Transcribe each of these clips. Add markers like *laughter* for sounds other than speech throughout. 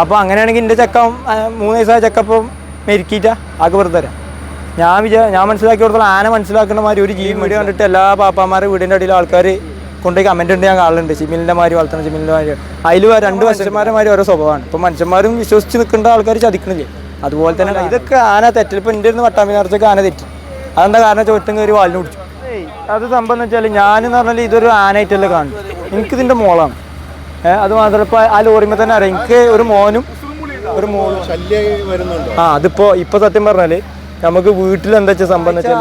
അപ്പോൾ അങ്ങനെയാണെങ്കിൽ എന്റെ ചക്ക മൂന്ന് വയസ്സായ ചക്കപ്പം മെരുക്കിയിട്ടാ ആകെ വെറുതെ തരാം. ഞാൻ വിചാ ഞാൻ മനസ്സിലാക്കി കൊടുത്തോളം ആന മനസ്സിലാക്കുന്ന മാതിരി ഒരു ജീവി വീഡിയോ കണ്ടിട്ട് എല്ലാ പാപ്പാമാരും വീടിന്റെ അടിയിൽ ആൾക്കാർ കൊണ്ടുപോയി കമന്റ് ഉണ്ട് ഞാൻ കാണുന്നുണ്ട് ചിമിലിന്റെ മാതിരി വളർത്തണം ചിമിലിന്റെ മാതിരി. അതിൽ രണ്ട് മനുഷ്യന്മാരെ മാതിരി ഓരോ സ്വഭാവമാണ്. ഇപ്പോൾ മനുഷ്യന്മാരും വിശ്വസിച്ച് നിൽക്കേണ്ട ആൾക്കാർ ചതിക്കണില്ലേ? അതുപോലെ തന്നെ ഇതൊക്കെ ആന തെറ്റിൽ ഇപ്പോൾ എന്റെ ഇരുന്ന് വട്ടാമ്പി നിറച്ചൊക്കെ ആന തെറ്റി. അതെന്താ കാരണം? ചോറ്റും കയറി വാലിന് പിടിച്ചു. അത് സംഭവം എന്ന് വെച്ചാൽ ഞാനെന്ന് പറഞ്ഞാൽ ഇതൊരു ആനയായിട്ടല്ലേ കാണും എനിക്കിതിന്റെ മോളാണ്. ഏഹ് അത് മാത്രം ഇപ്പോൾ ആ ലോറിമേ തന്നെ അറിയാം. എനിക്ക് ഒരു മോനും ഒരു മോനും ആ അതിപ്പോ ഇപ്പൊ സത്യം പറഞ്ഞാൽ നമുക്ക് വീട്ടിൽ എന്താ വെച്ചാൽ സംഭവം വെച്ചാൽ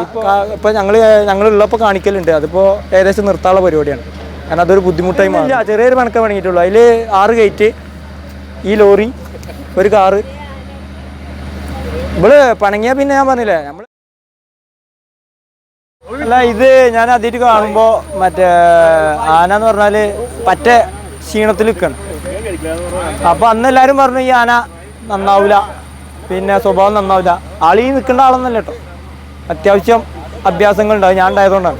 ഇപ്പൊ ഞങ്ങൾ ഞങ്ങളുള്ളപ്പോ കാണിക്കലുണ്ട്. അതിപ്പോ ഏകദേശം നിർത്താനുള്ള പരിപാടിയാണ്. കാരണം അതൊരു ബുദ്ധിമുട്ടായി മാറില്ല ചെറിയൊരു പണക്ക വേണമെങ്കിട്ടുള്ളൂ അതിൽ ആറ് ഗേറ്റ് ഈ ലോറി ഒരു കാറ്. ഇവൾ പണങ്ങിയ പിന്നെ ഞാൻ പറഞ്ഞില്ലേ നമ്മൾ അല്ല ഇത് ഞാൻ അതിട്ട് കാണുമ്പോ മറ്റേ ആന എന്ന് പറഞ്ഞാൽ പറ്റ ക്ഷീണത്തിൽ നിൽക്കണം. അപ്പൊ അന്ന് എല്ലാരും പറഞ്ഞു ഈ ആന നന്നാവൂല. പിന്നെ സ്വഭാവം നന്നാവില്ല ആളീ നിൽക്കേണ്ട ആളൊന്നല്ല കേട്ടോ. അത്യാവശ്യം അഭ്യാസങ്ങൾ ഉണ്ടാവും. ഞാൻ ഉണ്ടായതുകൊണ്ടാണ്.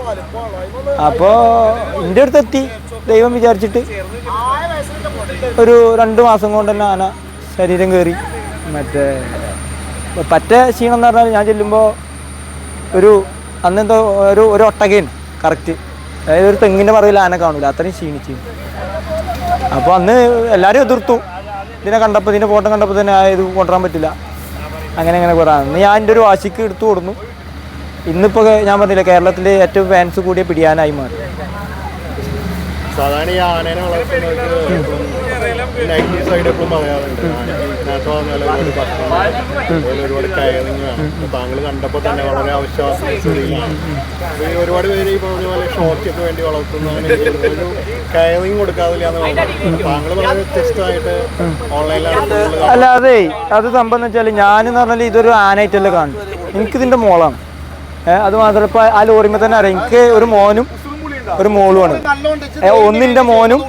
അപ്പോൾ എന്റെ അടുത്ത് എത്തി. ദൈവം വിചാരിച്ചിട്ട് ഒരു രണ്ട് മാസം കൊണ്ട് തന്നെ ആന ശരീരം കയറി. മറ്റേ പറ്റ ക്ഷീണം എന്ന് പറഞ്ഞാൽ ഞാൻ ചെല്ലുമ്പോൾ ഒരു അന്നെന്തോ ഒരു ഒരു ഒട്ടകയാണ് കറക്റ്റ്. അതായത് ഒരു തെങ്ങിന്റെ പറയിൽ ആന കാണൂല. അത്രയും ക്ഷീണിച്ചു. അപ്പോൾ അന്ന് എല്ലാവരും എതിർത്തു. ഇതിനെ കണ്ടപ്പോൾ ഇതിന്റെ ഫോട്ടോ കണ്ടപ്പോൾ തന്നെ ഇത് കൊണ്ടുവരാൻ പറ്റില്ല. അങ്ങനെ അങ്ങനെ കുറേ. അന്ന് ഞാൻ എന്റെ ഒരു വാശിക്ക് എടുത്തു കൊടുന്നു. ഇന്നിപ്പോൾ ഞാൻ പറഞ്ഞില്ല കേരളത്തിലെ ഏറ്റവും ഫാൻസ് കൂടിയ പിടിയാനായി മാറി. സാധാരണ സൈഡ് ഇതിനകത്ത് വന്നാൽ ഒരുപാട് ഭക്ഷണം അതുപോലെ ഒരുപാട് കയറിങ് താങ്കൾ കണ്ടപ്പോൾ തന്നെ വളരെ ആവശ്യമാണ് ഈ ഒരുപാട് പേര് ഈ പറഞ്ഞ പോലെ ഷോക്കൊക്കെ വേണ്ടി വളർത്തുന്ന ഒരു കയറിങ് കൊടുക്കാതില്ല എന്ന് പറഞ്ഞു താങ്കൾ വളരെ വ്യത്യസ്തമായിട്ട് ഓൺലൈനിലാണ് അല്ല അതെ അത് സംഭവം വെച്ചാൽ ഞാനെന്ന് പറഞ്ഞാൽ ഇതൊരു ആനായിട്ടല്ല കാണും എനിക്കിതിന്റെ മോളാണ്. ഏഹ് അത് മാത്രമല്ല ഇപ്പൊ ആ ലോറിമ തന്നെ അറിയാം. എനിക്ക് ഒരു മോനും ഒരു മോളുമാണ്. ഒന്നിന്റെ ഒന്നിന്റെ മോനും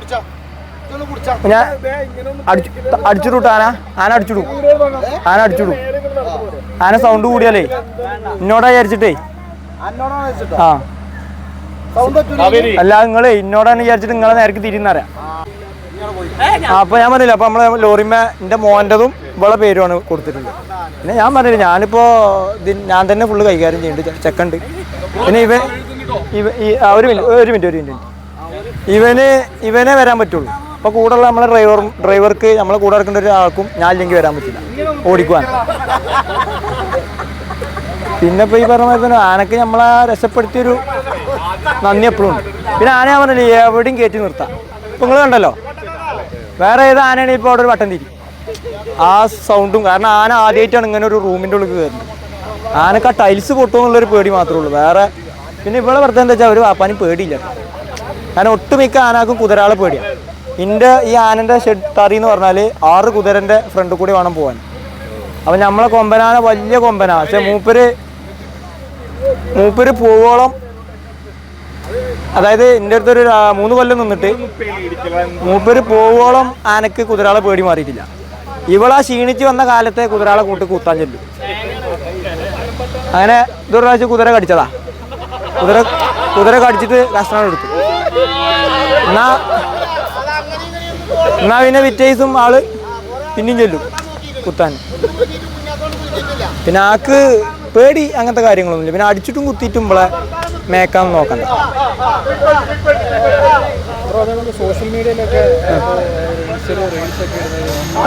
ഞാൻ അടിച്ചു അടിച്ചിടും ആന. ആന അടിച്ചിടും ആന അടിച്ചിടൂ ആന സൗണ്ട് കൂടിയാലേ. എന്നോടാ വിചാരിച്ചിട്ടേ. ആ. അല്ല നിങ്ങളെ ഇന്നോടാണ് വിചാരിച്ചിട്ട് നിങ്ങളെ നേരക്ക് തിരിയുന്നറിയാം. അപ്പൊ ഞാൻ പറഞ്ഞില്ല അപ്പൊ നമ്മളെ ലോറിമ എന്റെ മോന്റെതും ഇവളെ പേരുമാണ് കൊടുത്തിട്ടുള്ളത്. പിന്നെ ഞാൻ പറഞ്ഞില്ല ഞാനിപ്പോ ഞാൻ തന്നെ ഫുള്ള് കൈകാര്യം ചെയ്യുന്നുണ്ട് ചെക്കുണ്ട്. പിന്നെ ഇവ ഇവ ഒരു മിനിറ്റ് ഒരു മിനിറ്റ് ഒരു മിനിറ്റ്. ഇവന് ഇവനെ വരാൻ പറ്റുള്ളൂ. അപ്പൊ കൂടെയുള്ള നമ്മളെ ഡ്രൈവർ ഡ്രൈവർക്ക് നമ്മളെ കൂടെ ഇറക്കേണ്ട ഒരാൾക്കും ഞാൻ ഇല്ലെങ്കിൽ വരാൻ പറ്റില്ല. ഓടിക്കുവാൻ. പിന്നെ ഇപ്പൊ ഈ പറഞ്ഞ മാതിരി തന്നെ ആനക്ക് നമ്മളെ രക്ഷപ്പെടുത്തിയൊരു നന്ദി എപ്പോഴും ഉണ്ട്. പിന്നെ ആന ഞാൻ പറഞ്ഞില്ലേ എവിടെയും കയറ്റി നിർത്താം. ഇപ്പൊ നിങ്ങൾ കണ്ടല്ലോ? വേറെ ഏത് ആനയാണെങ്കിൽ ഇപ്പോൾ അവിടെ ഒരു വട്ടം തിരി. ആ സൗണ്ടും കാരണം ആന ആദ്യമായിട്ടാണ് ഇങ്ങനെ ഒരു റൂമിന്റെ ഉള്ളിൽ കയറുന്നത്. ആനക്ക് ആ ടൈൽസ് പൊട്ടുമെന്നുള്ളൊരു പേടി മാത്രമേ ഉള്ളൂ. വേറെ പിന്നെ ഇവിടെ വെറുതെ എന്താ വെച്ചാൽ ഒരു വാപ്പാനും പേടിയില്ല. കാരണം ഒട്ടുമിക്ക ആനക്കും കുതിരാളെ പേടിയാണ് എന്റെ ഈ ആനന്റെ ഷെഡ് തറി എന്ന് പറഞ്ഞാൽ ആറ് കുതിരന്റെ ഫ്രണ്ട് കൂടി വേണം പോകാൻ അപ്പം നമ്മളെ കൊമ്പനാന വലിയ കൊമ്പനാ. പക്ഷെ മൂപ്പര് മൂപ്പര് പോവോളം അതായത് എന്റെ അടുത്തൊരു ഒരു മൂന്ന് കൊല്ലം നിന്നിട്ട് മൂപ്പര് പോവോളം ആനക്ക് കുതിരാളെ പേടി മാറിയിട്ടില്ല. ഇവളാ ക്ഷീണിച്ച് വന്ന കാലത്തെ കുതിരാളെ കൂട്ടി കൂത്താൻ ചെല്ലും. അങ്ങനെ ഇതൊരു പ്രാവശ്യം കുതിര കടിച്ചതാ. കുതിര കുതിര കടിച്ചിട്ട് കഷ്ണം എടുത്തു എന്നാ എന്നാ പിന്നെ വിറ്റേസും ആൾ പിന്നെയും ചെല്ലും കുത്താൻ. പിന്നെ ആക്ക് പേടി അങ്ങനത്തെ കാര്യങ്ങളൊന്നുമില്ല. പിന്നെ അടിച്ചിട്ടും കുത്തിയിട്ടും ഇവിടെ മേക്കാൻ നോക്കണ്ട.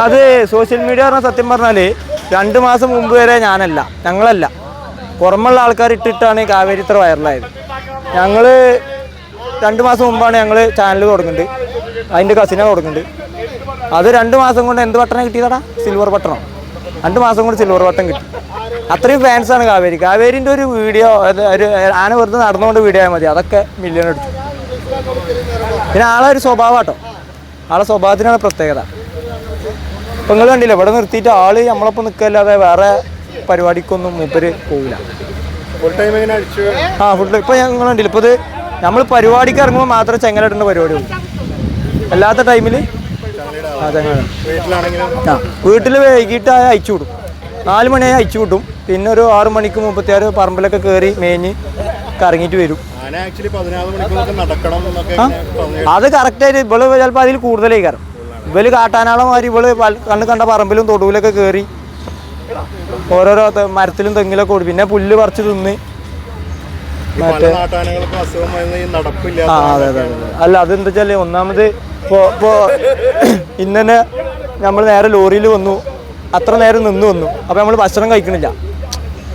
അത് സോഷ്യൽ മീഡിയ പറഞ്ഞ സത്യം പറഞ്ഞാൽ രണ്ട് മാസം മുമ്പ് വരെ ഞാനല്ല ഞങ്ങളല്ല. പുറമുള്ള ആൾക്കാർ ഇട്ടിട്ടാണ് കാവേരി ഇത്ര വൈറലായത് ഞങ്ങൾ രണ്ട് മാസം മുമ്പാണ് ഞങ്ങൾ ചാനൽ തുടങ്ങുന്നുണ്ട് അതിന്റെ കസിന കൊടുക്കുന്നുണ്ട്. അത് രണ്ട് മാസം കൊണ്ട് എന്ത് ബട്ടണ കിട്ടിയതാടാ? സിൽവർ ബട്ടണോ രണ്ട് മാസം കൊണ്ട് സിൽവർ ബട്ടൺ കിട്ടി. അത്രയും ഫാൻസാണ് കാവേരി. കാവേരിന്റെ ഒരു വീഡിയോ ഒരു ആന വെറുതെ നടന്നുകൊണ്ട് വീഡിയോ ആയാൽ മതി. അതൊക്കെ മില്യൺ അടിച്ചു പിന്നെ ആളെ ഒരു സ്വഭാവം കേട്ടോ ആളെ സ്വഭാവത്തിനാണ് പ്രത്യേകത. ഇപ്പം നിങ്ങൾ കണ്ടില്ല ഇവിടെ നിർത്തിയിട്ട് ആൾ നമ്മളൊപ്പം നിൽക്കല്ലാതെ വേറെ പരിപാടിക്കൊന്നും മൂപ്പര് പോവില്ല. ഫുൾ ടൈം ഇങ്ങനെ അടിച്ചു? ആ ഫുഡ് ഇപ്പം ഞങ്ങൾ കണ്ടില്ല ഇപ്പൊ ഇത് നമ്മൾ പരിപാടിക്ക് ഇറങ്ങുമ്പോൾ മാത്രമേ ചെങ്ങലിടേണ്ട പരിപാടി ഉള്ളൂ. അല്ലാത്ത ടൈമിൽ ആ വീട്ടിൽ വൈകിട്ട് അയച്ചു വിടും നാല് മണിയായി അയച്ചു വിട്ടും പിന്നെ ഒരു ആറു മണിക്ക് മുപ്പത്തിയാറ് പറമ്പിലൊക്കെ കയറി മേഞ്ഞ് കറങ്ങിട്ട് വരും. അത് കറക്റ്റായിട്ട് ഇവൾ ചിലപ്പോൾ അതിൽ കൂടുതലായി കയറും. ഇവൽ കാട്ടാനാളെ മാതിരി ഇവൾ കണ്ണ് കണ്ട പറമ്പിലും തൊടുവിലൊക്കെ കയറി ഓരോരോ മരത്തിലും തെങ്ങിലൊക്കെ ഓടി. പിന്നെ പുല്ല് പറിച്ച് തിന്ന് മറ്റേ അല്ല അതെന്താ വെച്ചാൽ ഒന്നാമത് ഇപ്പോൾ ഇപ്പോൾ *coughs* ഇന്ന് തന്നെ നമ്മൾ നേരെ ലോറിയിൽ വന്നു. അത്ര നേരം നിന്ന് വന്നു. അപ്പോൾ നമ്മൾ ഭക്ഷണം കഴിക്കണില്ല.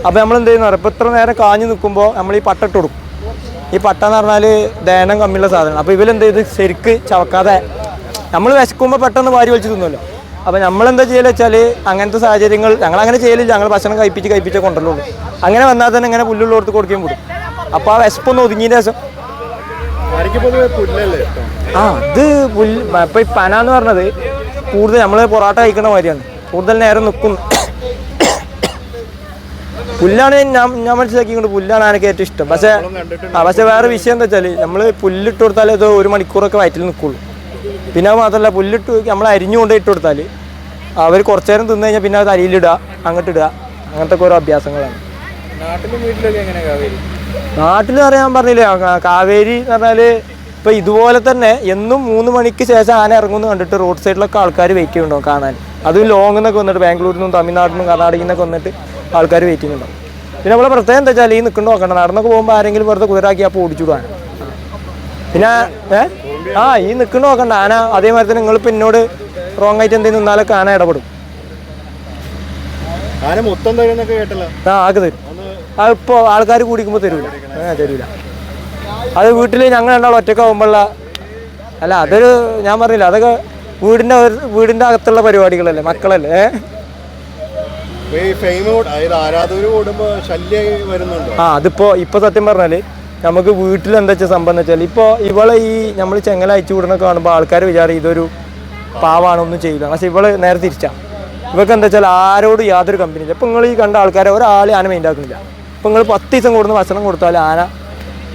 അപ്പോൾ നമ്മൾ എന്ത് ചെയ്യുന്നു? ഇപ്പോൾ ഇത്ര നേരം കാഞ്ഞു നിൽക്കുമ്പോൾ നമ്മൾ ഈ പട്ട ഇട്ട് കൊടുക്കും. ഈ പട്ട എന്ന് പറഞ്ഞാൽ ദേനം കമ്മിയുള്ള സാധനം അപ്പോൾ ഇവരെന്ത് ചെയ്ത്? ശരിക്ക് ചവക്കാതെ നമ്മൾ വിശക്കുമ്പോൾ പെട്ടെന്ന് വാരി വലിച്ച് തിന്നുമല്ലോ അപ്പോൾ നമ്മളെന്താ ചെയ്യലെന്ന് വെച്ചാൽ അങ്ങനത്തെ സാഹചര്യങ്ങൾ ഞങ്ങൾ അങ്ങനെ ചെയ്യലില്ല. ഞങ്ങൾ ഭക്ഷണം കഴിപ്പിച്ച് കഴിപ്പിച്ചേ കൊണ്ടുള്ളൂ അങ്ങനെ വന്നാൽ തന്നെ ഇങ്ങനെ പുല്ലുള്ളവർക്ക് കൊടുക്കുകയും കൂടും അപ്പോൾ ആ വിശപ്പൊന്ന് ഒതുങ്ങിയതിന് ശേഷം ആ ഇത് പുല്ല് ഇപ്പൊ ഈ പന എന്ന് പറഞ്ഞത് കൂടുതൽ നമ്മൾ പൊറോട്ട കഴിക്കുന്ന മാതിരിയാണ്. കൂടുതൽ നേരം നിൽക്കും പുല്ലാണ് ഞാൻ ഞാൻ മനസ്സിലാക്കിക്കൊണ്ട് പുല്ലാണ് എനിക്ക് ഏറ്റവും ഇഷ്ടം. പക്ഷേ ആ പക്ഷേ വേറെ വിഷയം എന്താ വെച്ചാൽ നമ്മൾ പുല്ലിട്ട് കൊടുത്താൽ ഇത് ഒരു മണിക്കൂറൊക്കെ വയറ്റിൽ നിൽക്കുള്ളൂ പിന്നെ അത് മാത്രമല്ല പുല്ലിട്ട് നമ്മൾ അരിഞ്ഞുകൊണ്ട് ഇട്ട് കൊടുത്താൽ അവർ കുറച്ചു നേരം തിന്നു കഴിഞ്ഞാൽ പിന്നെ അത് അരിയിലിടുക അങ്ങോട്ട് ഇടുക അങ്ങനത്തെ ഓരോ അഭ്യാസങ്ങളാണ്. നാട്ടിലും വീട്ടിലൊക്കെ എങ്ങനെയാണ് നാട്ടിൽ പറയാൻ പറഞ്ഞില്ലേ കാവേരി എന്ന് പറഞ്ഞാൽ ഇപ്പൊ ഇതുപോലെ തന്നെ എന്നും മൂന്ന് മണിക്ക് ശേഷം ആന ഇറങ്ങുന്നു കണ്ടിട്ട് റോഡ് സൈഡിലൊക്കെ ആൾക്കാർ വെയിറ്റ് ചെയ്യുന്നുണ്ടോ കാണാൻ. അതും ലോങ്ങിൽ നിന്നൊക്കെ വന്നിട്ട് ബാംഗ്ലൂരിൽ നിന്നും തമിഴ്നാട്ടിൽ നിന്നും കർണാടകയിൽ നിന്നൊക്കെ വന്നിട്ട് ആൾക്കാർ വെയിറ്റ് ചെയ്യുന്നുണ്ടാവും. പിന്നെ നമ്മളെ പ്രത്യേകം എന്താ വെച്ചാൽ ഈ നിൽക്കണ്ട നോക്കണ്ട നടന്നൊക്കെ പോകുമ്പോൾ ആരെങ്കിലും വെറുതെ കുതിരാക്കി അപ്പോൾ ഓടിച്ചുവിടാൻ പിന്നെ ഏ? ആ ഈ നിൽക്കണ്ട നോക്കണ്ട ആന അതേമാതിരി തന്നെ നിങ്ങൾ പിന്നോട് റോങ് ആയിട്ട് എന്തെങ്കിലും നിന്നാലൊക്കെ ആന ഇടപെടും. ആന മൊത്തം തരുന്നൊക്കെ കേട്ടല്ലോ. ആ ആക്ക് തരും. അതിപ്പോൾ ആൾക്കാർ കൂടിക്കുമ്പോൾ തരൂല. തരൂല. അത് വീട്ടിൽ ഞങ്ങൾ രണ്ടാളും ഒറ്റക്കാവുമ്പോഴുള്ള അല്ല അതൊരു ഞാൻ പറഞ്ഞില്ല അതൊക്കെ വീടിന്റെ വീടിന്റെ അകത്തുള്ള പരിപാടികളല്ലേ മക്കളല്ലേ ആ അതിപ്പോ ഇപ്പൊ സത്യം പറഞ്ഞാൽ നമുക്ക് വീട്ടിൽ എന്താ വെച്ചാൽ സംഭവം എന്ന് വെച്ചാൽ ഇപ്പോൾ ഇവളെ ഈ നമ്മൾ ചെങ്ങല അയച്ചു വിടണൊക്കെ കാണുമ്പോൾ ആൾക്കാർ വിചാരം ഇതൊരു പാവാണ് ഒന്നും ചെയ്യില്ല പക്ഷെ ഇവൾ നേരെ തിരിച്ചാ. ഇവക്ക് എന്താ വെച്ചാൽ ആരോടും യാതൊരു കമ്പനി ഇല്ല. ഇപ്പം നിങ്ങൾ ഈ കണ്ട ആൾക്കാരെ ഒരാളെ ആന മെയിൻ ഇപ്പം നിങ്ങൾ പത്ത് ദിവസം കൂടുന്ന ഭക്ഷണം കൊടുത്താൽ ആന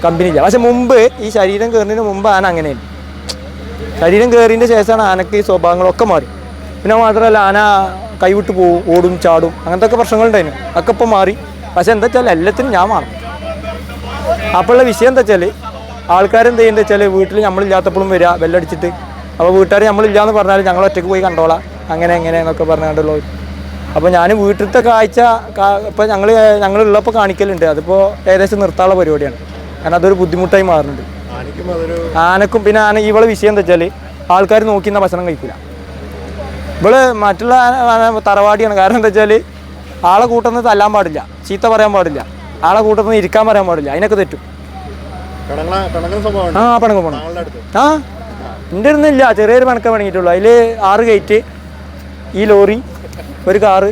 കമ്പനി ഇല്ല പക്ഷെ മുമ്പ് ഈ ശരീരം കയറുന്നതിന് മുമ്പ് ആന അങ്ങനെയല്ല ശരീരം കയറിയതിന്റെ ശേഷമാണ് ആനക്ക് ഈ സ്വഭാവങ്ങളൊക്കെ മാറി. പിന്നെ മാത്രമല്ല ആന കൈവിട്ട് പോവും ഓടും ചാടും അങ്ങനത്തെ ഒക്കെ പ്രശ്നങ്ങളുണ്ടായിരുന്നു. അതൊക്കെ ഇപ്പം മാറി. പക്ഷെ എന്താ വെച്ചാൽ എല്ലാത്തിനും ഞാൻ മാറും. അപ്പോഴുള്ള വിഷയം എന്താ വെച്ചാൽ ആൾക്കാരെന്ത് ചെയ്യുന്നത് വെച്ചാൽ വീട്ടിൽ നമ്മളില്ലാത്തപ്പോഴും വരിക ബെല്ലടിച്ചിട്ട്. അപ്പോൾ വീട്ടുകാർ നമ്മളില്ലാന്ന് പറഞ്ഞാൽ ഞങ്ങൾ ഒറ്റയ്ക്ക് പോയി കണ്ടോളാം. അങ്ങനെ എങ്ങനെ എന്നൊക്കെ പറഞ്ഞുകൊണ്ടുള്ള അപ്പോൾ ഞാൻ വീട്ടിലത്തെ കാഴ്ച ഇപ്പോൾ ഞങ്ങൾ ഞങ്ങളുള്ളപ്പോൾ കാണിക്കലുണ്ട്. അതിപ്പോൾ ഏകദേശം നിർത്താനുള്ള പരിപാടിയാണ്. കാരണം അതൊരു ബുദ്ധിമുട്ടായി മാറുന്നുണ്ട്. ആനക്കും പിന്നെ ആന ഇവളെ വിഷയം എന്താ വെച്ചാൽ ആൾക്കാർ നോക്കിയിരുന്ന ഭക്ഷണം കഴിക്കില്ല ഇവൾ മറ്റുള്ള തറവാടിയാണ്. കാരണം എന്താ വെച്ചാൽ ആളെ കൂട്ടുന്നത് തല്ലാൻ പാടില്ല. ചീത്ത പറയാൻ പാടില്ല. ആളെ കൂട്ടുന്നത് ഇരിക്കാൻ പറയാൻ പാടില്ല. അതിനൊക്കെ തെറ്റും. ആ പണങ്ങ പോണം. താങ്കളുടെ ആ എന്റെ ഇല്ല. ചെറിയൊരു പണക്കം പണങ്ങിയിട്ടുള്ളൂ അതിൽ ആറ് ഗേറ്റ് ഈ ലോറി ഒരു കാറ്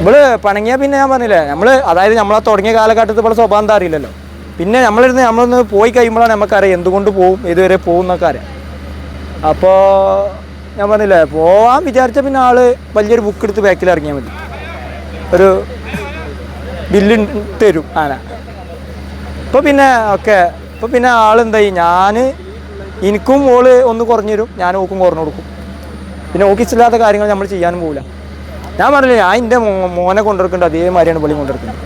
ഇവൾ പണങ്ങിയാൽ പിന്നെ ഞാൻ പറഞ്ഞില്ലേ നമ്മൾ അതായത് നമ്മളാ തുടങ്ങിയ കാലഘട്ടത്തിൽ ഇവിടെ സ്വഭാവം എന്താ അറിയില്ലല്ലോ. പിന്നെ നമ്മളിരുന്ന് നമ്മളൊന്ന് പോയി കഴിയുമ്പോഴാണ് നമുക്കറിയാം എന്തുകൊണ്ട് പോവും ഇതുവരെ പോവും എന്നൊക്കെ അറിയാം. അപ്പോൾ ഞാൻ പറഞ്ഞില്ലേ പോവാൻ വിചാരിച്ച പിന്നെ ആൾ വലിയൊരു ബുക്ക് എടുത്ത് ബാക്കിൽ ഇറങ്ങിയാൽ മതി. ഒരു ബില്ല് തരും ആന. ഇപ്പോൾ പിന്നെ ഓക്കെ ഇപ്പോൾ പിന്നെ ആളെന്തായി? ഞാൻ എനിക്കും ഓൾ ഒന്ന് കുറഞ്ഞു തരും ഞാൻ ഓക്കും കുറഞ്ഞു കൊടുക്കും. പിന്നെ ഓഫീസില്ലാത്ത കാര്യങ്ങൾ നമ്മൾ ചെയ്യാനും പോകില്ല ഞാൻ പറഞ്ഞില്ല ഞാൻ എന്റെ മോനെ കൊണ്ടുവരക്കുന്നുണ്ട് അതേമാതിരിയാണ് പൊളി കൊണ്ടുവരക്കുന്നത്.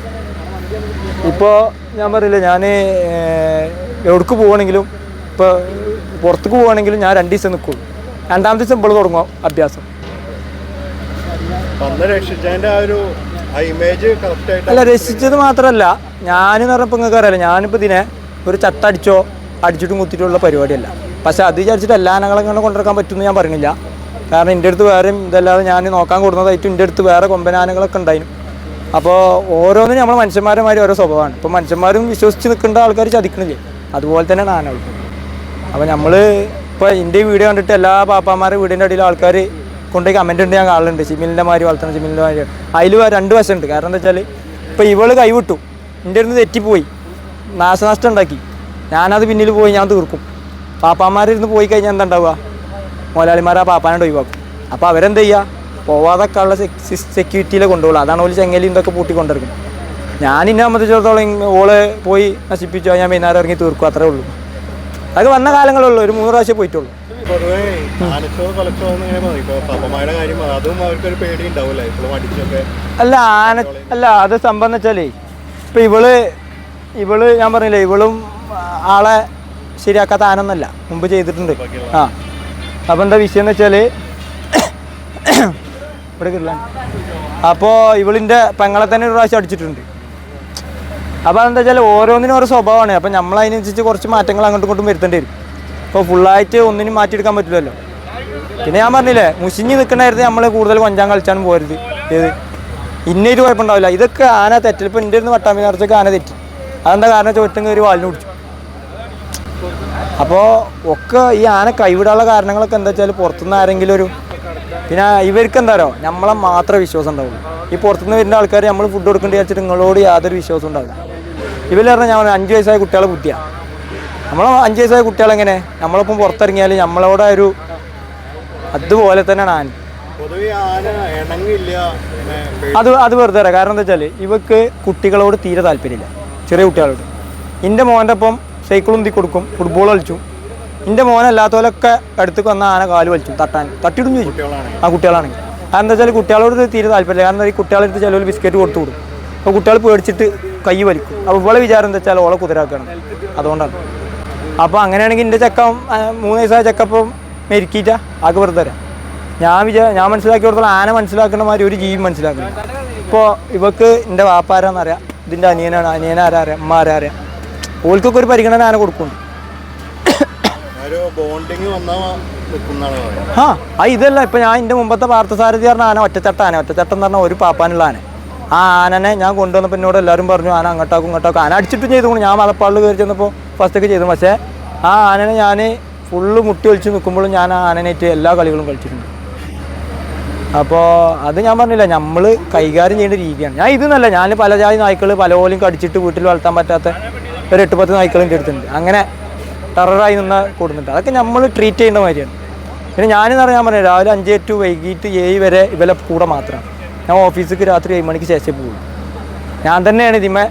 ഇപ്പോൾ ഞാൻ പറയില്ല ഞാൻ എവിടേക്ക് പോവുകയാണെങ്കിലും ഇപ്പോൾ പുറത്തേക്ക് പോവുകയാണെങ്കിലും ഞാൻ രണ്ട് ദിവസം നിൽക്കും. രണ്ടാം ദിവസം ഇപ്പോൾ തുടങ്ങും അഭ്യാസം. അല്ല രക്ഷിച്ചത് മാത്രമല്ല ഞാനെന്ന് പറഞ്ഞപ്പോൾ നിങ്ങൾക്ക് അറിയാലോ ഞാനിപ്പോൾ ഇതിനെ ഒരു ചട്ടടിച്ചോ അടിച്ചിട്ടും കുത്തിയിട്ടുള്ള പരിപാടിയല്ല. പക്ഷെ അത് വിചാരിച്ചിട്ട് എല്ലാ ആനകളെ കൊണ്ട് പറ്റുമെന്ന് ഞാൻ പറഞ്ഞില്ല. കാരണം എന്റെ അടുത്ത് വേറെയും ഇതല്ലാതെ ഞാൻ നോക്കാൻ കൊടുക്കുന്നതായിട്ടും എന്റെ അടുത്ത് വേറെ കൊമ്പനാനകളൊക്കെ ഉണ്ടായിരുന്നു അപ്പോൾ ഓരോന്നിനും നമ്മൾ മനുഷ്യന്മാരെ മാതിരി ഓരോ സ്വഭാവമാണ്. ഇപ്പോൾ മനുഷ്യന്മാരും വിശ്വസിച്ച് നിൽക്കേണ്ട ആൾക്കാർ ചതിക്കണില്ലേ? അതുപോലെ തന്നെയാണ് ആനകൾക്ക് അപ്പോൾ നമ്മൾ ഇപ്പോൾ എന്റെ വീഡിയോ കണ്ടിട്ട് എല്ലാ പാപ്പാമാരുടെ വീടിന്റെ അടിയിൽ ആൾക്കാർ കൊണ്ടുപോയി കമന്റ് ഉണ്ട് ഞാൻ കാണലുണ്ട്. ചിമ്മിലിന്റെ മാതിരി വളർത്തണം ചിമ്മിലിന്റെ മാതിരി. അതിൽ രണ്ട് വശമുണ്ട്. കാരണം എന്താ വെച്ചാൽ ഇപ്പോൾ ഇവൾ കൈവിട്ടു എന്റെ അടുത്ത് തെറ്റിപ്പോയി. നാശനഷ്ടം ഉണ്ടാക്കി. ഞാനത് പിന്നിൽ പോയി ഞാൻ തീർക്കും. പാപ്പാമാരിരുന്ന് പോയി കഴിഞ്ഞാൽ എന്താ ഉണ്ടാവുക? മുതലാളിമാർ ആ പാപ്പാനോട് ഒഴിവാക്കും. അപ്പോൾ അവരെന്ത് ചെയ്യുക പോവാതൊക്കെ ഉള്ള സെക്യൂരിറ്റിയിലെ കൊണ്ടുപോകുള്ളൂ അതാണ് ഓൽ ചെങ്ങലി ഇതൊക്കെ പൂട്ടി കൊണ്ടിരിക്കുന്നത് ഞാൻ ഇന്നെ സംബന്ധിച്ചിടത്തോളം ഓൾ പോയി നശിപ്പിച്ചു ഞാൻ വൈകുന്നേരം ഇറങ്ങി തീർക്കും അത്രേ ഉള്ളൂ. അത് വന്ന കാലങ്ങളുള്ളൂ ഒരു മൂന്ന് പ്രാവശ്യം പോയിട്ടുള്ളൂ. അല്ല ആന അല്ല അത് സംഭവം വെച്ചാലേ ഇപ്പൊ ഇവൾ ഇവൾ ഞാൻ പറഞ്ഞില്ലേ ഇവളും ആളെ ശരിയാക്കാത്ത ആനൊന്നല്ല. മുമ്പ് ചെയ്തിട്ടുണ്ട്. ആ. അപ്പോൾ എന്താ വിഷയം എന്ന് വെച്ചാൽ ഇവിടെ കിട്ടില്ല അപ്പോൾ ഇവളിന്റെ പെങ്ങളെ തന്നെ ഒരു പ്രാവശ്യം അടിച്ചിട്ടുണ്ട്. അപ്പോൾ എന്താ വെച്ചാൽ ഓരോന്നിനും ഓരോ സ്വഭാവമാണ്. അപ്പോൾ നമ്മൾ അതിനനുസരിച്ച് കുറച്ച് മാറ്റങ്ങൾ അങ്ങോട്ടും ഇങ്ങോട്ടും വരുത്തേണ്ടി വരും. അപ്പോൾ ഫുള്ളായിട്ട് ഒന്നിനും മാറ്റിയെടുക്കാൻ പറ്റില്ലല്ലോ. പിന്നെ ഞാൻ പറഞ്ഞില്ലേ മുഷിഞ്ഞ് നിൽക്കണായിരുന്നു നമ്മൾ കൂടുതൽ കൊഞ്ചാൻ കളിച്ചാണ് പോരുത്. ഏത്? ഇന്നൊരു കുഴപ്പമുണ്ടാവില്ല. ഇതൊക്കെ ആന തെറ്റിൽ ഇപ്പോൾ എന്റെ ഇരുന്ന് വട്ടാമ്പി നിറച്ചൊക്കെ ആന തെറ്റി. അതെന്താ കാരണം ചോറ്റം കയറി വാലിന് പിടിച്ചു. അപ്പോൾ ഒക്കെ ഈ ആന കൈവിടാനുള്ള കാരണങ്ങളൊക്കെ എന്താ വെച്ചാൽ പുറത്തുനിന്ന് ആരെങ്കിലും ഒരു പിന്നെ ഇവർക്ക് എന്താണോ നമ്മളെ മാത്രമേ വിശ്വാസം ഉണ്ടാവുള്ളൂ. ഈ പുറത്തുനിന്ന് വരുന്ന ആൾക്കാർ നമ്മൾ ഫുഡ് കൊടുക്കേണ്ടി വെച്ചിട്ട് നിങ്ങളോട് യാതൊരു വിശ്വാസം ഉണ്ടാവില്ല. ഇവർ പറഞ്ഞാൽ ഞാൻ അഞ്ച് വയസ്സായ കുട്ടികളെ കുത്തിയാണ് നമ്മളെ അഞ്ച് വയസ്സായ കുട്ടികളെങ്ങനെ നമ്മളിപ്പം പുറത്തിറങ്ങിയാൽ നമ്മളോട് ഒരു അതുപോലെ തന്നെയാണ് ആന. അത് അത് വെറുതെ കാരണം എന്താ വെച്ചാൽ ഇവക്ക് കുട്ടികളോട് തീരെ താല്പര്യമില്ല. ചെറിയ കുട്ടികളോട്. എന്റെ മോന്റെ ഒപ്പം സൈക്കിൾ ഉന്തി കൊടുക്കും ഫുട്ബോൾ കളിച്ചു. എന്റെ മോനല്ലാത്തവരൊക്കെ അടുത്തേക്ക് വന്ന ആന കാൽ വലിച്ചു തട്ടാൻ. തട്ടിയിടും ചോദിച്ചു ആ കുട്ടികളാണെങ്കിൽ. അതെന്താ വെച്ചാൽ കുട്ടികളോട് തീരെ താല്പര്യമില്ല. കാരണം ഈ കുട്ടികളെടുത്ത് ചിലവർ ബിസ്ക്കറ്റ് കൊടുത്തു കൊടുക്കും അപ്പോൾ കുട്ടികൾ പേടിച്ചിട്ട് കൈ വലിക്കും. അപ്പോൾ ഇവളെ വിചാരം എന്താ വെച്ചാൽ ഓളെ കുതിരാക്കണം. അതുകൊണ്ടാണ്. അപ്പോൾ അങ്ങനെയാണെങ്കിൽ എന്റെ ചക്ക മൂന്ന് വയസ്സായ ചക്കപ്പം മെരുക്കിയിട്ടാ ആക്ക് വെറുതെ തരാം. ഞാൻ വിചാ ഞാൻ മനസ്സിലാക്കി കൊടുത്തോളം ആന മനസ്സിലാക്കുന്ന മാതിരി ഒരു ജീവി മനസ്സിലാക്കണം. ഇപ്പോൾ ഇവക്ക് എന്റെ വാപ്പാരാന്നറിയാം. ഇതിന്റെ അനിയനാണ് അനിയനാരാ അറിയാം അമ്മ ആരാ അറിയാം. ഓൾക്കൊക്കെ ഒരു പരിഗണന ആന പറയുന്നത്. ആ ആ ഇതല്ല ഇപ്പൊ ഞാൻ എന്റെ മുമ്പത്തെ പാർത്ഥസാരഥി പറഞ്ഞ ആന ഒറ്റച്ചട്ട ആന ഒറ്റച്ചട്ടം എന്ന് പറഞ്ഞാൽ ഒരു പാപ്പാനുള്ള ആന. ആ ആനനെ ഞാൻ കൊണ്ടുവന്നപ്പോൾ എന്നോട് എല്ലാവരും പറഞ്ഞു ആന അങ്ങോട്ടാക്കും ഇങ്ങോട്ടാക്കും. ആന അടിച്ചിട്ടും ചെയ്തു ഞാൻ മലപ്പാളിൽ കയറി ചെന്നപ്പോൾ ഫസ്റ്റൊക്കെ ചെയ്തു. പക്ഷേ ആ ആനനെ ഞാൻ ഫുള്ള് മുട്ടി ഒളിച്ച് നിൽക്കുമ്പോഴും ഞാൻ ആ ആനനായിട്ട് എല്ലാ കളികളും കളിച്ചിട്ടുണ്ട്. അപ്പോൾ അത് ഞാൻ പറഞ്ഞില്ല നമ്മൾ കൈകാര്യം ചെയ്യേണ്ട രീതിയാണ്. ഞാൻ ഇതെന്നല്ല ഞാൻ പല ജാതി നായ്ക്കൾ പല പോലും കടിച്ചിട്ട് വീട്ടിൽ വളർത്താൻ പറ്റാത്ത ഒരു എട്ട് പത്ത് നായ്ക്കളും എടുത്തിട്ടുണ്ട് അങ്ങനെ ടെററായി നിന്ന് കൂടുന്നുണ്ട്. അതൊക്കെ നമ്മൾ ട്രീറ്റ് ചെയ്യേണ്ട മാതിരിയാണ്. പിന്നെ ഞാനെന്ന് പറഞ്ഞാൽ പറഞ്ഞു രാവിലെ അഞ്ച് ടു വൈകിട്ട് ഏഴ് വരെ ഇവരെ കൂടെ മാത്രമാണ് ഞാൻ ഓഫീസിലേക്ക് രാത്രി ഏഴ് മണിക്ക് ശേഷം പോകും ഞാൻ തന്നെയാണ് ഇതിമേ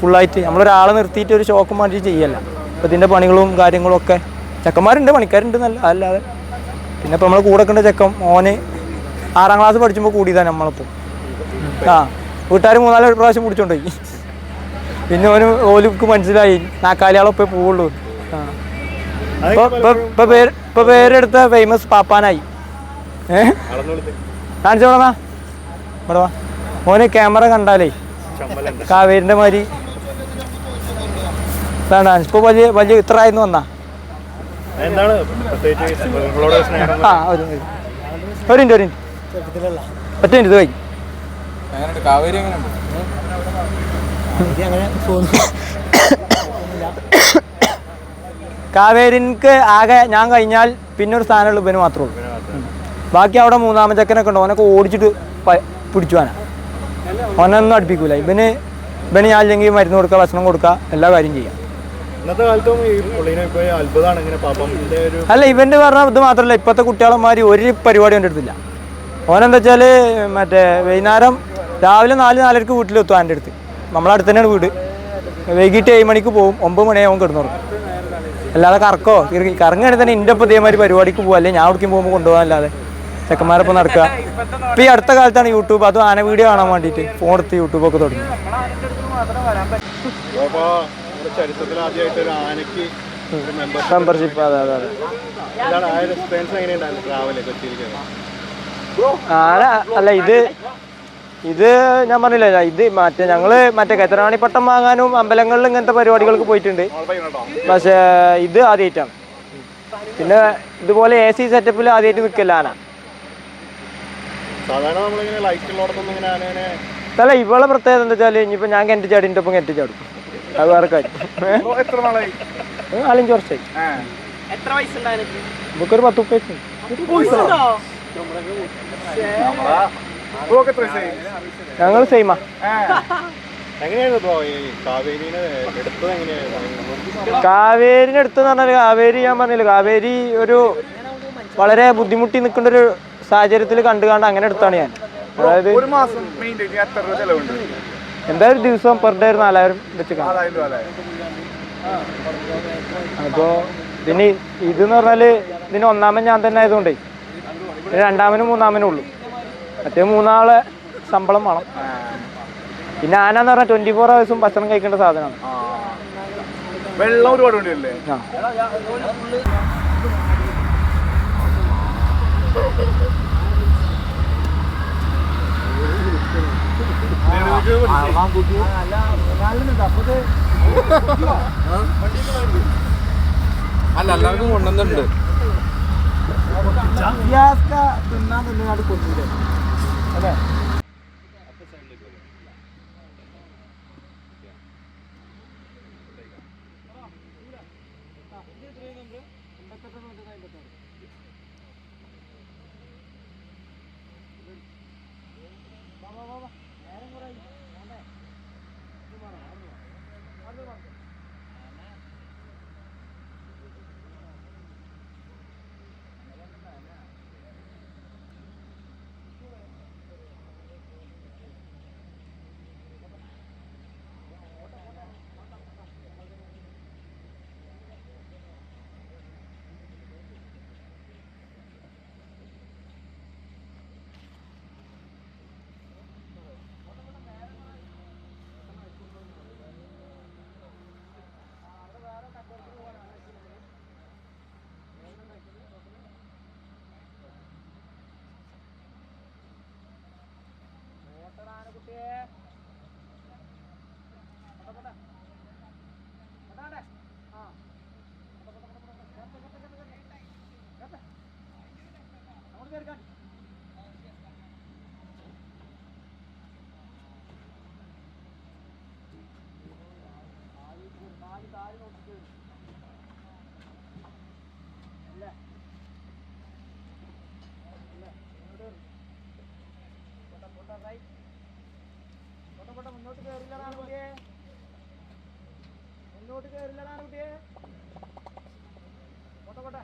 ഫുള്ളായിട്ട് നമ്മളൊരാളെ നിർത്തിയിട്ട് ഒരു ഷോക്ക് വേണ്ടി ചെയ്യല്ല. അപ്പോൾ ഇതിന്റെ പണികളും കാര്യങ്ങളും ഒക്കെ ചെക്കന്മാരുണ്ട് പണിക്കാരുണ്ട് നല്ല അല്ലാതെ. പിന്നെ ഇപ്പോൾ നമ്മളെ കൂടെ കണ്ട ചെക്കൻ മോന് ആറാം ക്ലാസ് പഠിച്ചുമ്പോൾ കൂടിയതാണ് നമ്മളിപ്പോൾ ആ വീട്ടുകാർ മൂന്നാൽ പ്രാവശ്യം പിടിച്ചോണ്ടുപോയി പിന്നെ ഓന് ഓലുക്ക് മനസ്സിലായി. നാക്കാലിയാളൊപ്പേ പോവുള്ളൂ. ഇപ്പൊ ഇപ്പൊ ഇപ്പൊ പേര് ഇപ്പൊ പേരെടുത്ത ഫേമസ് പാപ്പാനായി. ഏഹ് കാണിച്ചോളാ ഇവിടെ വാ. ഓന് ക്യാമറ കണ്ടാലേ. കാവേരിന്റെ മാതിരി. ഇതാണ് ഇപ്പൊ വലിയ വലിയ ഇത്ര ആയിരുന്നു വന്നാ ആ ഒരു മിനിറ്റ്. ഒരു മിനിറ്റ് ഒരു മിനിറ്റ്. ഒറ്റ മിനിറ്റ് ഇത് വൈ കാവേരിക്ക് ആകെ ഞാൻ കഴിഞ്ഞാൽ പിന്നെ ഒരു സ്ഥാനമുള്ള ഇവന് മാത്രമേ ഉള്ളൂ. ബാക്കി അവിടെ മൂന്നാമത്തെ ചക്കനൊക്കെ ഉണ്ട്. ഓനൊക്കെ ഓടിച്ചിട്ട് പിടിച്ചുവാനാ. ഓനൊന്നും അടുപ്പിക്കൂല. ഇവന് ഇവന് ഞാൻ അല്ലെങ്കിൽ മരുന്ന് കൊടുക്കുക ഭക്ഷണം കൊടുക്കുക എല്ലാ കാര്യം ചെയ്യാം. അല്ല ഇവന്റെ പറഞ്ഞ ഇത് മാത്രമല്ല ഇപ്പോഴത്തെ കുട്ടികളന്മാർ ഒരു പരിപാടി എന്റെ അടുത്തില്ല. ഓനെന്താ വെച്ചാൽ മറ്റേ വൈകുന്നേരം രാവിലെ നാല് നാലരക്ക് വീട്ടിലെത്തും എന്റെ അടുത്ത്. നമ്മളെ അടുത്ത് തന്നെയാണ് വീട്. വൈകിട്ട് ഏഴ് മണിക്ക് പോകും ഒമ്പത് മണിയാവും കിടന്നുറങ്ങും അല്ലാതെ കറക്കോ? ഇറങ്ങി- കറങ്ങുകയാണെങ്കിൽ തന്നെ എന്റെ ഒപ്പം ഇതേമാതിരി പരിപാടിക്ക് പോകുക അല്ലെങ്കിൽ ഞാൻ അവിടേക്കും പോകുമ്പോൾ കൊണ്ടുപോകാൻ അല്ലാതെ. ചെക്കന്മാരൊപ്പം നടക്കുക. ഇപ്പം ഈ അടുത്ത കാലത്താണ് യൂട്യൂബ്. അതും ആന വീഡിയോ കാണാൻ വേണ്ടിയിട്ട് ഫോൺ എടുത്ത് യൂട്യൂബൊക്കെ തുടങ്ങി. മെമ്പർഷിപ്പ് അതെ അതെ അതെ. ആന അല്ല ഇത് ഇത് ഞാൻ പറഞ്ഞില്ല ഇത് മറ്റേ ഞങ്ങൾ മറ്റേ കെത്തനാണിപ്പട്ടം വാങ്ങാനും അമ്പലങ്ങളിലും ഇങ്ങനത്തെ പരിപാടികൾക്ക് പോയിട്ടുണ്ട്. പക്ഷേ ഇത് ആദ്യമായിട്ടാണ് പിന്നെ ഇതുപോലെ എ സി സെറ്റപ്പിൽ ആദ്യമായിട്ട് നിൽക്കല്ല ആന. അല്ല ഇവളെ പ്രത്യേകത എന്താ വെച്ചാൽ ഇനിയിപ്പോ ഞാൻ കെട്ടി ചാടിന്റെ ഒപ്പം കെട്ടി ചാടും. അത് വേറെ കാര്യം. അല്ലെങ്കിൽ നാലഞ്ച് വർഷമായി വയസ്സുണ്ടായിരുന്നു നമുക്കൊരു പത്ത് മുപ്പത് വയസ്സുണ്ട്. ഞങ്ങൾ സെയിമാ കാവേരിന് അടുത്തെന്ന് പറഞ്ഞാൽ കാവേരി ഞാൻ പറഞ്ഞില്ല കാവേരി ഒരു വളരെ ബുദ്ധിമുട്ടി നിൽക്കേണ്ട ഒരു സാഹചര്യത്തിൽ കണ്ടുകാണ്ട് അങ്ങനെ എടുത്താണ് ഞാൻ. അതായത് ഒരു മാസം എന്തായാലും ദിവസം പെർ ഡേ ഒരു നാലായിരം വെച്ച് അപ്പോൾ ഇതിന് ഇതെന്ന് പറഞ്ഞാൽ ഇതിന് ഒന്നാമൻ ഞാൻ തന്നെ ആയതുകൊണ്ടേ രണ്ടാമനും മൂന്നാമനും ഉള്ളൂ. മറ്റേ മൂന്നാളെ ശമ്പളം വേണം. പിന്നെ ആനാന്ന് പറഞ്ഞാൽ ട്വന്റി ഫോർ ഹവേഴ്സും ഭക്ഷണം കഴിക്കേണ്ട സാധനമാണ്. വെള്ളം ഒരുപാട് അല്ല എല്ലാവർക്കും കൊണ്ടുവന്നിട്ടുണ്ട്. തിന്നാൻ തിന്നാണ്ട് കൊണ്ടുവരും ね。എടുക്കാൻ നാല് താഴെ നോക്കിട്ട് അല്ലേ അല്ലേ ഇങ്ങോട്ട് പൊട്ട പൊട്ടായി പൊട്ട പൊട്ട മുന്നോട്ട് കയറില്ലതാണ് കുട്ടിയെ മുന്നോട്ട് കയറില്ലതാണ് കുട്ടിയെ പൊട്ട പൊട്ട